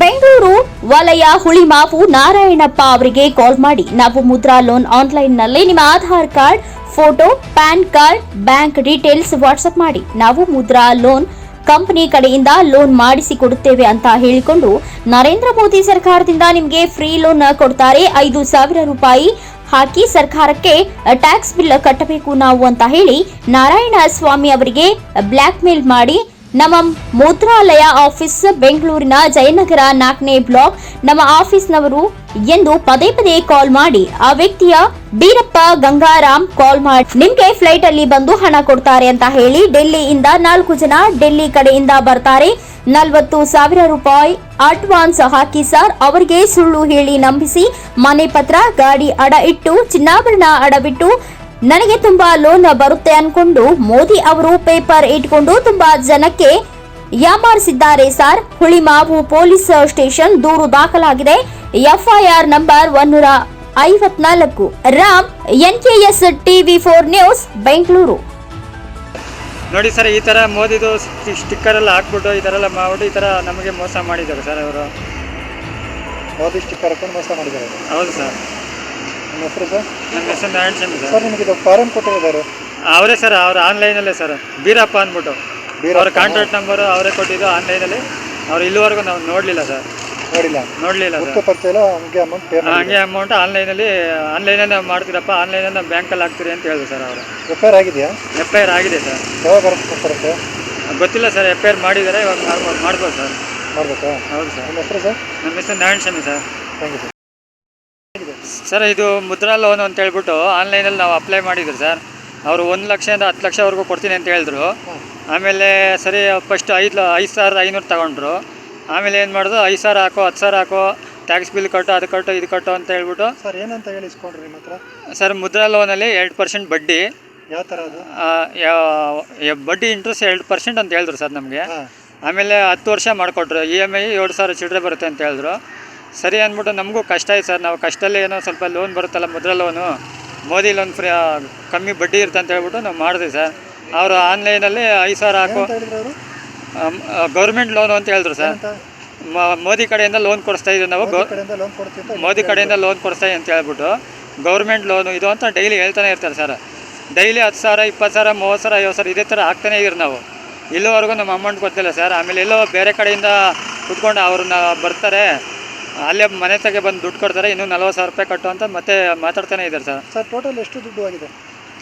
ಬೆಂಗಳೂರು ವಲಯ ಹುಳಿಮಾವು ನಾರಾಯಣಪ್ಪ ಅವರಿಗೆ ಕಾಲ್ ಮಾಡಿ ನಾವು ಮುದ್ರಾ ಲೋನ್ ಆನ್ಲೈನ್ನಲ್ಲಿ ನಿಮ್ಮ Aadhaar card, photo, PAN card, bank details WhatsApp ಮಾಡಿ. ನಾವು ಮುದ್ರಾ ಲೋನ್ ಕಂಪನಿ ಕಡೆಯಿಂದ ಲೋನ್ ಮಾಡಿಸಿ ಕೊಡುತ್ತೇವೆ ಅಂತ ಹೇಳಿಕೊಂಡು ನರೇಂದ್ರ ಮೋದಿ ಸರ್ಕಾರದಿಂದ ನಿಮಗೆ ಫ್ರೀ ಲೋನ್ ಕೊಡ್ತಾರೆ ಐದು ಸಾವಿರ ರೂಪಾಯಿ ಹಾಕಿ ಸರ್ಕಾರಕ್ಕೆ ಟ್ಯಾಕ್ಸ್ ಬಿಲ್ ಕಟ್ಟಬೇಕು ನಾವು ಅಂತ ಹೇಳಿ ನಾರಾಯಣ ಸ್ವಾಮಿ ಅವರಿಗೆ ಬ್ಲ್ಯಾಕ್ ಮೇಲ್ ಮಾಡಿ ನಮ್ಮ ಮುದ್ರಾಲಯ ಆಫೀಸ್ ಬೆಂಗಳೂರಿನ ಜಯನಗರ ನಾಲ್ಕನೇ ಬ್ಲಾಕ್. ನಮ್ಮ ಆಫೀಸ್ನವರು ಎಂದು ಪದೇ ಪದೇ ಕಾಲ್ ಮಾಡಿ ಆ ವ್ಯಕ್ತಿಯ ಬೀರಪ್ಪ ಗಂಗಾರಾಮ್ ಕಾಲ್ ಮಾಡಿ. ನಿಮ್ಗೆ ಫ್ಲೈಟ್ ಅಲ್ಲಿ ಬಂದು ಹಣ ಕೊಡ್ತಾರೆ ಅಂತ ಹೇಳಿ ಡೆಲ್ಲಿಯಿಂದ ನಾಲ್ಕು ಜನ ಡೆಲ್ಲಿ ಕಡೆಯಿಂದ ಬರ್ತಾರೆ. ನಲವತ್ತು ಸಾವಿರ ರೂಪಾಯಿ ಅಡ್ವಾನ್ಸ್ ಹಾಕಿ ಸರ್, ಅವರಿಗೆ ಸುಳ್ಳು ಹೇಳಿ ನಂಬಿಸಿ ಮನೆ ಪತ್ರ, ಗಾಡಿ ಅಡ ಇಟ್ಟು, ಚಿನ್ನಾಭರಣ ಅಡವಿಟ್ಟು ನನಗೆ ತುಂಬಾ ಲೋನ್ ಬರುತ್ತೆ ಅನ್ಕೊಂಡು ಮೋದಿ ಅವರು ಪೇಪರ್ ಇಟ್ಕೊಂಡು ತುಂಬಾ ಜನಕ್ಕೆ ಯಾಮಾರಿಸಿದ್ದಾರೆ ಸರ್. ಹುಳಿಮಾವು ಪೊಲೀಸ್ ಸ್ಟೇಷನ್ ದೂರು ದಾಖಲಾಗಿದೆ. ಎಫ್ಐಆರ್ ನಂಬರ್ ಒನ್ನೂರ ಐವತ್ನಾಲ್ಕು. Ram S TV four news Bengaluru. ನೋಡಿ ಸರ್ ಈ ಥರ ಮೋದಿದು ಸ್ಟಿಕ್ಕರ್ ಎಲ್ಲ ಹಾಕ್ಬಿಟ್ಟು ಈ ಥರ ಎಲ್ಲ ಮಾಡ್ಬಿಟ್ಟು ಈ ಥರ ನಮಗೆ ಮೋಸ ಮಾಡಿದ್ದಾರೆ ಸರ್ ಅವರು. ಮೋದಿ ಸ್ಟಿಕ್ಕರ್ ಹಾಕೊಂಡು ಮೋಸ ಮಾಡಿದ್ದಾರೆ. ಹೌದು ಸರ್. ನಿಮ್ಮ ಹೆಸರು ಸರ್? ನಮ್ಮ ಹೆಸರು ನಾರಾಯಣ ಸರ್. ನಿಮಗೆ ಇದು ಫಾರಂ ಕೊಟ್ಟಿದ್ದಾರೆ ಅವರೇ ಸರ್ ಅವ್ರು ಆನ್ಲೈನಲ್ಲೇ ಸರ್. ಬೀರಪ್ಪ ಅಂದ್ಬಿಟ್ಟು. ಅವ್ರ ಕಾಂಟ್ಯಾಕ್ಟ್ ನಂಬರ್ ಅವರೇ ಕೊಟ್ಟಿದ್ದು ಆನ್ಲೈನಲ್ಲಿ. ಅವ್ರು ಇಲ್ಲಿವರೆಗೂ ನಾವು ನೋಡಲಿಲ್ಲ ಸರ್. ನೋಡಿಲ್ಲ ನೋಡಲಿಲ್ಲ ಸರ್. ಪರಿಚಯ ಇಲ್ಲ ಹಂಗೆ ಅಮೌಂಟ್ ಪೇ ಹಂಗೆ ಅಮೌಂಟ್ ಆನ್ಲೈನಲ್ಲಿ ಆನ್ಲೈನಲ್ಲಿ ಮಾಡ್ತೀರಪ್ಪ ಆನ್ಲೈನಲ್ಲಿ ಬ್ಯಾಂಕಲ್ಲಿ ಹಾಕ್ತೀರಿ ಅಂತ ಹೇಳಿದ್ರು ಸರ್ ಅವರು. ಎಫ್ ಐ ಆರ್ ಆಗಿದೆಯಾ? ಎಫ್ ಐ ಆರ್ ಆಗಿದೆ ಸರ್. ಯಾವಾಗ ಬರುತ್ತೆ ಬರುತ್ತೆ ಗೊತ್ತಿಲ್ಲ ಸರ್ ಎಫ್ ಐ ಆರ್ ಮಾಡಿದ್ದಾರೆ ಇವಾಗ ಮಾಡ್ಬೋದು ಮಾಡ್ಬೋದು ಸರ್. ಮಾಡ್ಬೇಕಾ? ಹೌದು ಸರ್. ನಿಮ್ಮ ಹೆಸರು ಸರ್? ನಮ್ಮ ಹೆಸರು Narayana Swamy sir. Thank you sir. Sir ಇದು ಮುದ್ರಾ ಲೋನ್ ಅಂತ ಹೇಳ್ಬಿಟ್ಟು ಆನ್ಲೈನಲ್ಲಿ ನಾವು ಅಪ್ಲೈ ಮಾಡಿದ್ರು ಸರ್. ಅವರು ಒಂದು ಲಕ್ಷದಿಂದ ಹತ್ತು ಲಕ್ಷವರೆಗೂ ಕೊಡ್ತೀನಿ ಅಂತ ಹೇಳಿದ್ರು. ಆಮೇಲೆ ಸರಿ ಫಸ್ಟ್ ಐದು ಐದು ಸಾವಿರದ ಐನೂರು ತಗೊಂಡ್ರು. ಆಮೇಲೆ ಏನು ಮಾಡಿದ್ರು ಐದು ಸಾವಿರ ಹಾಕೋ ಹತ್ತು ಸಾವಿರ ಹಾಕೋ ಟ್ಯಾಕ್ಸ್ ಬಿಲ್ ಕಟ್ಟು ಅದು ಕಟ್ಟು ಇದು ಕಟ್ಟು ಅಂತ ಹೇಳ್ಬಿಟ್ಟು ಸರ್ ಏನಂತ ಹೇಳಿ ಇಸ್ಕೊಂಡ್ರಿ ನಿಮ್ಮ ಹತ್ರ? ಸರ್ ಮುದ್ರಾ ಲೋನಲ್ಲಿ ಎರಡು ಪರ್ಸೆಂಟ್ ಬಡ್ಡಿ. ಯಾವ ಥರ ಅದು? ಬಡ್ಡಿ ಇಂಟ್ರೆಸ್ಟ್ ಎರಡು ಪರ್ಸೆಂಟ್ ಅಂತ ಹೇಳಿದ್ರು ಸರ್ ನಮಗೆ. ಆಮೇಲೆ ಹತ್ತು ವರ್ಷ ಮಾಡಿಕೊಟ್ರು. ಇ ಎಂ ಐ ಎರಡು ಸಾವಿರ ಚಿಲ್ಲರೆ ಬರುತ್ತೆ ಅಂತ ಹೇಳಿದ್ರು. ಸರಿ ಅಂದ್ಬಿಟ್ಟು ನಮಗೂ ಕಷ್ಟ ಆಯ್ತು ಸರ್. ನಾವು ಕಷ್ಟದಲ್ಲಿ ಏನೋ ಸ್ವಲ್ಪ ಲೋನ್ ಬರುತ್ತಲ್ಲ Mudra loan Modi loan free ಕಮ್ಮಿ ಬಡ್ಡಿ ಇರುತ್ತೆ ಅಂತ ಹೇಳ್ಬಿಟ್ಟು ನಾವು ಮಾಡಿದ್ವಿ ಸರ್. ಅವರು ಆನ್ಲೈನಲ್ಲಿ ಐದು ಸಾವಿರ ಹಾಕು ಗೌರ್ಮೆಂಟ್ ಲೋನು ಅಂತ ಹೇಳಿದ್ರು ಸರ್. ಮೋದಿ ಕಡೆಯಿಂದ ಲೋನ್ ಕೊಡಿಸ್ತಾ ಇದ್ದೀವಿ ನಾವು. ಮೋದಿ ಕಡೆಯಿಂದ ಲೋನ್ ಕೊಡ್ತೀವಿ ಅಂತ ಮೋದಿ ಕಡೆಯಿಂದ ಲೋನ್ ಕೊಡಿಸ್ತಾ ಅಂತ ಹೇಳ್ಬಿಟ್ಟು ಗೌರ್ಮೆಂಟ್ ಲೋನು ಇದು ಅಂತ ಡೈಲಿ ಹೇಳ್ತಾನೆ ಇರ್ತಾರೆ ಸರ್. ಡೈಲಿ ಹತ್ತು ಸಾವಿರ ಇಪ್ಪತ್ತು ಸಾವಿರ ಮೂವತ್ತು ಸಾವಿರ ಐವತ್ತು ಸಾವಿರ ಇದೇ ಥರ ಹಾಕ್ತಾನೆ ಇದ್ರು ನಾವು. ಇಲ್ಲಿವರೆಗೂ ನಮ್ಮ ಅಮೌಂಟ್ ಗೊತ್ತಿಲ್ಲ ಸರ್. ಆಮೇಲೆ ಎಲ್ಲೋ ಬೇರೆ ಕಡೆಯಿಂದ ಕುತ್ಕೊಂಡು ಅವ್ರನ್ನ ಬರ್ತಾರೆ. ಅಲ್ಲೇ ಮನೆ ತಗೆ ಬಂದು ದುಡ್ಡು ಕೊಡ್ತಾರೆ ಇನ್ನೂ ನಲ್ವತ್ತು ಸಾವಿರ ರೂಪಾಯಿ ಕಟ್ಟು ಅಂತ ಮತ್ತೆ ಮಾತಾಡ್ತಾನೆ ಇದ್ದಾರೆ ಸರ್. ಸರ್ ಟೋಟಲ್ ಎಷ್ಟು ದುಡ್ಡು ಆಗಿದೆ?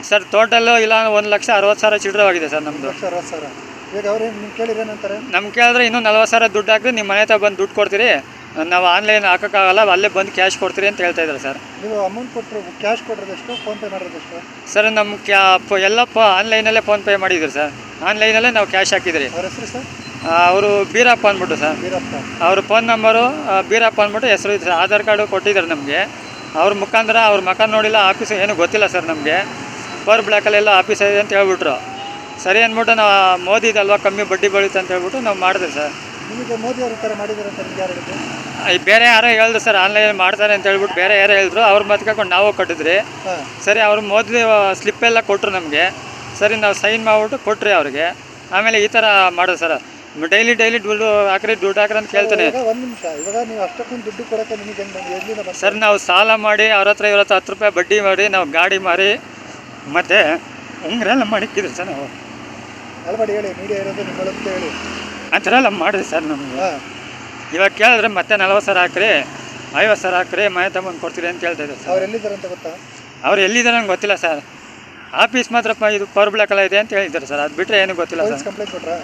ಸರ್ ಟೋಟಲ್ಲು ಇಲ್ಲ ಒಂದು ಲಕ್ಷ ಅರವತ್ತು ಸಾವಿರ ಚಿಲ್ಲರೆ ಆಗಿದೆ ಸರ್ ನಮ್ಮದು ಲಕ್ಷ ಅರವತ್ತು ಸಾವಿರ. ಈಗ ನಿಮ್ಗೆ ನೀವು ಏನಂತಾರೆ? ನಮ್ಗೆ ಕೇಳಿದ್ರೆ ಇನ್ನೂ ನಲ್ವತ್ತು ಸಾವಿರ ದುಡ್ಡು ಹಾಕಿ ನಿಮ್ಮ ಮನೆ ತಗೆ ಬಂದು ದುಡ್ಡು ಕೊಡ್ತೀರಿ. ನಾವು ಆನ್ಲೈನ್ ಹಾಕೋಕ್ಕಾಗಲ್ಲ ಅಲ್ಲೇ ಬಂದು ಕ್ಯಾಶ್ ಕೊಡ್ತೀರಿ ಅಂತ ಹೇಳ್ತಾ ಇದ್ದಾರೆ ಸರ್. ನೀವು ಅಮೌಂಟ್ ಕೊಟ್ಟರು ಕ್ಯಾಶ್ ಕೊಟ್ಟಿರೋದೆಷ್ಟು ಫೋನ್ಪೇ ಮಾಡೋದಷ್ಟು ಸರ್ ನಮ್ಮ ಕ್ಯಾ ಎಲ್ಲ ಪ ಆನ್ಲೈನಲ್ಲೇ ಫೋನ್ಪೇ ಮಾಡಿದ್ರು ಸರ್. ಆನ್ಲೈನಲ್ಲೇ ನಾವು ಕ್ಯಾಶ್ ಹಾಕಿದ್ರಿ. ಅವ್ರ ಹೆಸರು ಸರ್? ಅವರು ಬೀರಪ್ಪ ಅಂದ್ಬಿಟ್ಟು ಸರ್. ಬೀರಪ್ಪ. ಅವ್ರ ಫೋನ್ ನಂಬರು ಬೀರಪ್ಪ ಅಂದ್ಬಿಟ್ಟು ಹೆಸರು ಇದೆ ಸರ್. ಆಧಾರ್ ಕಾರ್ಡು ಕೊಟ್ಟಿದ್ದಾರೆ ನಮಗೆ. ಅವ್ರ ಮುಖಾಂತರ ಅವ್ರ ಮಕ ನೋಡಿಲ್ಲ ಆಫೀಸ್ ಏನೂ ಗೊತ್ತಿಲ್ಲ ಸರ್ ನಮಗೆ. ಪರ್ ಬ್ಲ್ಯಾಕಲ್ಲೆಲ್ಲ ಆಫೀಸ್ ಇದೆ ಅಂತ ಹೇಳ್ಬಿಟ್ರು. ಸರಿ ಅಂದ್ಬಿಟ್ಟು ನಾವು ಮೋದಿ ಇದಲ್ವಾ ಕಮ್ಮಿ ಬಡ್ಡಿ ಬೆಳೀತು ಅಂತ ಹೇಳ್ಬಿಟ್ಟು ನಾವು ಮಾಡಿದೆ ಸರ್. ನಿಮಗೆ ಮೋದಿ ಅವರು ಈ ಥರ ಮಾಡಿದ್ದಾರೆ ಅಂತ ಯಾರು ಬೇರೆ ಯಾರೋ ಹೇಳಿದ್ರು ಸರ್ ಆನ್ಲೈನ್ ಮಾಡ್ತಾರೆ ಅಂತ ಹೇಳ್ಬಿಟ್ಟು ಬೇರೆ ಯಾರೋ ಹೇಳಿದ್ರು. ಅವ್ರ ಮತ್ಕೊಂಡು ನಾವು ಕಟ್ಟಿದ್ರಿ. ಸರಿ ಅವ್ರು ಮೊದಲು ಸ್ಲಿಪ್ ಎಲ್ಲ ಕೊಟ್ಟರು ನಮಗೆ. ಸರಿ ನಾವು ಸೈನ್ ಮಾಡಿಬಿಟ್ಟು ಕೊಟ್ರಿ ಅವ್ರಿಗೆ. ಆಮೇಲೆ ಈ ಥರ ಮಾಡೋದು ಸರ್. ಡೈಲಿ ಡೈಲಿ ದುಡ್ಡು ಹಾಕ್ರಿ ದುಡ್ಡು ಹಾಕ್ರಿ ಅಂತ ಕೇಳ್ತಾನೆ. ಇವಾಗ ಒಂದು ನಿಮಿಷ ಇವಾಗ ನೀವು ಅಷ್ಟಕ್ಕೊಂದು ದುಡ್ಡು ಕೊಡೋಕ್ಕೆ ನಿಮಗೆ ಹೆಂಗೆ ಸರ್ ನಾವು ಸಾಲ ಮಾಡಿ ಅವ್ರ ಹತ್ರ ಇವ್ರ ಹತ್ರ ಹತ್ತು ರೂಪಾಯಿ ಬಡ್ಡಿ ಮಾಡಿ ನಾವು ಗಾಡಿ ಮಾರಿ ಮತ್ತೆ ಹಂಗ್ರೆಲ್ಲ ಮಾಡಿಕ್ಕಿದ್ರಿ ಸರ್ ನಾವು? ಅಲ್ಬಡಿ ಹೇಳಿ ಮೀಡಿಯಾ ಇರೋದು ನಿಮ್ಮೊಳಗೆ ಹೇಳಿ. ಆ ಥರ ಎಲ್ಲ ಮಾಡಿದ್ರಿ ಸರ್ ನಮಗೆ. ಇವಾಗ ಕೇಳಿದ್ರೆ ಮತ್ತೆ ನಲ್ವತ್ತು ಸಾವಿರ ಹಾಕ್ರಿ ಐವತ್ತು ಸಾವಿರ ಹಾಕ್ರಿ ಮನೆ ತಗೊಂಡು ಕೊಡ್ತೀರಿ ಅಂತ ಕೇಳ್ತಾ ಇದ್ದಾರೆ ಸರ್. ಅವ್ರು ಎಲ್ಲಿದ್ದಾರೆ ಅಂತ ಗೊತ್ತಾ? ಅವ್ರು ಎಲ್ಲಿದ್ದಾರೆ ನಂಗೆ ಗೊತ್ತಿಲ್ಲ ಸರ್. ಆಫೀಸ್ ಮಾತ್ರ ಇದು ಪವರ್ ಬ್ಲಾಕ್ ಎಲ್ಲ ಇದೆ ಅಂತ ಹೇಳಿದ್ದಾರೆ ಸರ್. ಅದು ಬಿಟ್ಟರೆ ಏನೂ ಗೊತ್ತಿಲ್ಲ ಸರ್. ಕಂಪ್ಲೇಂಟ್ ಕೊಟ್ರಾ?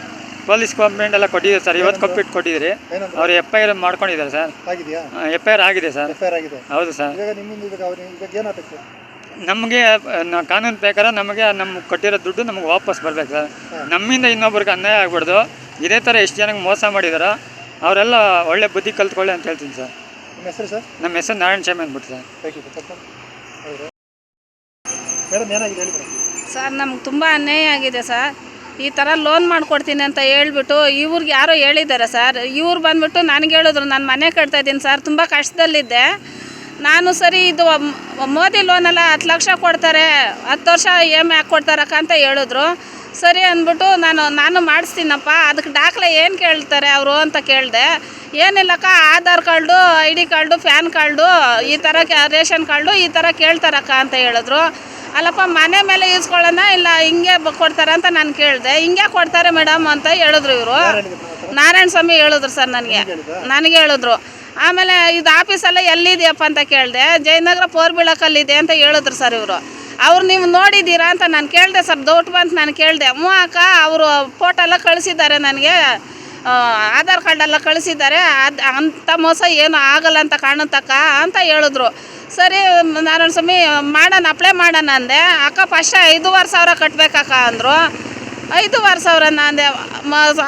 ಪೊಲೀಸ್ ಕಂಪ್ಲೇಂಟ್ ಎಲ್ಲ ಕೊಟ್ಟಿದ್ದೀರಿ ಸರ್. ಇವತ್ತು ಕಂಪ್ಲೀಟ್ ಕೊಟ್ಟಿದ್ದೀರಿ. ಏನಂದ್ರೆ ಅವ್ರು ಎಫ್ ಐ ಆರ್ ಮಾಡ್ಕೊಂಡಿದ್ದಾರೆ ಸರ್. ಆಗಿದೆಯಾ? ಎಫ್ ಐ ಆರ್ ಆಗಿದೆ ಸರ್. ಎಫ್ ಆಗಿದೆ. ಹೌದು ಸರ್. ಇವಾಗ ನಿಮ್ಮಿಂದ ಇವಾಗ ಅವ್ರು ಇವಾಗ ಏನಾಗಬೇಕು ನಮಗೆ ನ- ಕಾನೂನು ಪ್ರಕಾರ ನಮಗೆ ನಮ್ಮ ಕೊಟ್ಟಿರೋ ದುಡ್ಡು ನಮಗೆ ವಾಪಸ್ ಬರ್ಬೇಕು ಸರ್. ನಮ್ಮಿಂದ ಇನ್ನೊಬ್ರಿಗೆ ಅನ್ಯಾಯ ಆಗ್ಬಾರ್ದು. ಇದೇ ಥರ ಎಷ್ಟು ಜನಕ್ಕೆ ಮೋಸ ಮಾಡಿದಾರೋ ಅವರೆಲ್ಲ ಒಳ್ಳೆ ಬುದ್ಧಿ ಕಲ್ತ್ಕೊಳ್ಳಿ ಅಂತ ಹೇಳ್ತೀನಿ ಸರ್. ನಿಮ್ಮ ಹೆಸರು ಸರ್? ನಮ್ಮ ಹೆಸರು ನಾರಾಯಣ ಸ್ವಾಮಿ ಅಂದ್ಬಿಟ್ಟು ಸರ್. ಥ್ಯಾಂಕ್ ಯು ಸರ್ ಹೌದು. ಮೇಡಮ್ ಏನಾಗಿದೆ ಹೇಳಿ ಮೇಡಮ್? ಸರ್ ನಮ್ಗೆ ತುಂಬ ಅನ್ಯಾಯ ಆಗಿದೆ ಸರ್. ಈ ಥರ ಲೋನ್ ಮಾಡಿಕೊಡ್ತೀನಿ ಅಂತ ಹೇಳ್ಬಿಟ್ಟು ಇವ್ರಿಗೆ ಯಾರೋ ಹೇಳಿದ್ದಾರೆ ಸರ್. ಇವ್ರು ಬಂದ್ಬಿಟ್ಟು ನನಗೆ ಹೇಳಿದ್ರು, ನಾನು ಮನೆ ಕಟ್ತಾ ಇದ್ದೀನಿ ಸರ್, ತುಂಬ ಕಷ್ಟದಲ್ಲಿದ್ದೆ. ನಾನು ಸರಿ ಇದು ಮೋದಿ ಲೋನೆಲ್ಲ ಹತ್ತು ಲಕ್ಷ ಕೊಡ್ತಾರೆ, ಹತ್ತು ವರ್ಷ ಇ ಎಂ ಐ ಕೊಡ್ತಾರಕ್ಕ ಅಂತ ಹೇಳಿದ್ರು. ಸರಿ ಅಂದ್ಬಿಟ್ಟು ನಾನು ನಾನು ಮಾಡಿಸ್ತೀನಪ್ಪ ಅದಕ್ಕೆ ದಾಖಲೆ ಏನು ಕೇಳ್ತಾರೆ ಅವರು ಅಂತ ಕೇಳಿದೆ. ಏನಿಲ್ಲಕ್ಕ, Aadhaar card, I D card, PAN card, ಈ ಥರ ರೇಷನ್ ಕಾರ್ಡು ಈ ಥರ ಕೇಳ್ತಾರಕ್ಕ ಅಂತ ಹೇಳಿದ್ರು. ಅಲ್ಲಪ್ಪ, ಮನೆ ಮೇಲೆ ಈಸ್ಕೊಳ್ಳೋಣ ಇಲ್ಲ ಹಿಂಗೆ ಕೊಡ್ತಾರೆ ಅಂತ ನಾನು ಕೇಳಿದೆ. ಹಿಂಗೆ ಕೊಡ್ತಾರೆ ಮೇಡಮ್ ಅಂತ ಹೇಳಿದ್ರು ಇವರು. ನಾರಾಯಣ ಸ್ವಾಮಿ ಹೇಳಿದ್ರು ಸರ್ ನನಗೆ. ನನಗೆ ಹೇಳಿದ್ರು. ಆಮೇಲೆ ಇದು ಆಫೀಸೆಲ್ಲ ಎಲ್ಲಿದೆಯಪ್ಪ ಅಂತ ಕೇಳಿದೆ. ಜಯನಗರ ಪೋರ್ ಬೀಳಕಲ್ಲಿದೆ ಅಂತ ಹೇಳಿದ್ರು ಸರ್ ಇವರು. ಅವ್ರು ನೀವು ನೋಡಿದ್ದೀರಾ ಅಂತ ನಾನು ಕೇಳಿದೆ ಸರ್. ದೌಟ್ ಬಂತ ನಾನು ಕೇಳಿದೆ. ಹ್ಞೂ ಅಕ್ಕ, ಅವರು ಫೋಟೋ ಎಲ್ಲ ಕಳಿಸಿದ್ದಾರೆ ನನಗೆ. ಆಧಾರ್ ಕಾರ್ಡೆಲ್ಲ ಕಳಿಸಿದ್ದಾರೆ. ಅದು ಅಂಥ ಮೋಸ ಏನು ಆಗಲ್ಲ ಅಂತ ಕಾಣುತ್ತಕ್ಕ ಅಂತ ಹೇಳಿದ್ರು. ಸರಿ ನಾರಾಯಣ ಸ್ವಾಮಿ ಮಾಡೋಣ ಅಪ್ಲೈ ಮಾಡೋಣ ಅಂದೆ. ಅಕ್ಕ ಫಸ್ಟ್ ಐದೂವರೆ ಸಾವಿರ ಕಟ್ಟಬೇಕಕ್ಕ ಅಂದರು. ಐದೂವರೆ ಸಾವಿರ ಅಂದೆ.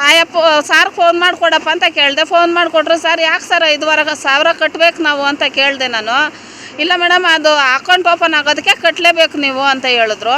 ಆಯಪ್ಪ ಸಾರ್ ಫೋನ್ ಮಾಡಿಕೊಡಪ್ಪ ಅಂತ ಕೇಳಿದೆ. ಫೋನ್ ಮಾಡಿಕೊಟ್ರು ಸರ್ ಯಾಕೆ ಸರ್ ಐದುವರೆ ಸಾವಿರ ಕಟ್ಟಬೇಕು ನಾವು? ಅಂತ ಕೇಳಿದೆ ನಾನು. ಇಲ್ಲ ಮೇಡಮ್ ಅದು ಅಕೌಂಟ್ ಓಪನ್ ಆಗೋದಕ್ಕೆ ಕಟ್ಟಲೇಬೇಕು ನೀವು, ಅಂತ ಹೇಳಿದ್ರು.